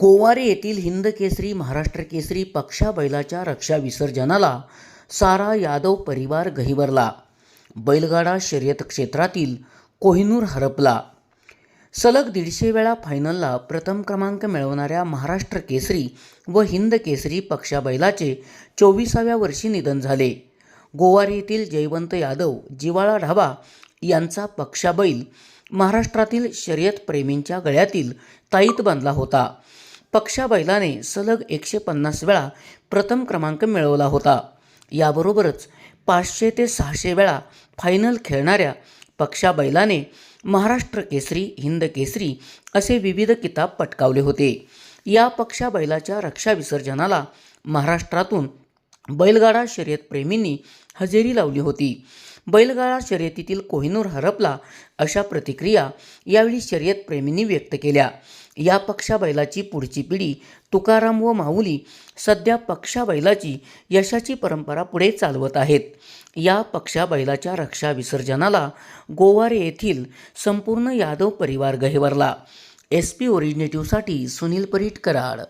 गोवारे येथील हिंद केसरी महाराष्ट्र केसरी पक्षा बैलाच्या रक्षा विसर्जनाला सारा यादव परिवार गहिवरला. बैलगाडा शर्यत क्षेत्रातील कोहिनूर हरपला. सलग दीडशे वेळा फायनलला प्रथम क्रमांक मिळवणाऱ्या महाराष्ट्र केसरी व हिंद केसरी पक्षा बैलाचे चोवीसाव्या वर्षी निधन झाले. गोवारी येथील जयवंत यादव जिवाळा ढाबा यांचा पक्षा बैल महाराष्ट्रातील शर्यत प्रेमींच्या गळ्यातील ताईत बांधला होता. पक्षा बैलाने सलग एकशे पन्नास वेळा प्रथम क्रमांक मिळवला होता. याबरोबरच पाचशे ते सहाशे वेळा फायनल खेळणाऱ्या पक्षा बैलाने महाराष्ट्र केसरी हिंद केसरी असे विविध किताब पटकावले होते. या पक्षा बैलाच्या रक्षा विसर्जनाला महाराष्ट्रातून बैलगाडा शर्यत प्रेमींनी हजेरी लावली होती. बैलगाडा शर्यतीतील कोहिनूर हरपला अशा प्रतिक्रिया यावेळी शर्यत प्रेमींनी व्यक्त केल्या. या पक्षा बैलाची पुढची पिढी तुकाराम व माऊली सध्या पक्षा बैलाची यशाची परंपरा पुढे चालवत आहेत. या पक्षा बैलाच्या रक्षा विसर्जनाला गोवारे येथील संपूर्ण यादव परिवार गहेवरला. एस पी ओरिजिनेटिव्हसाठी सुनील परीट कराड.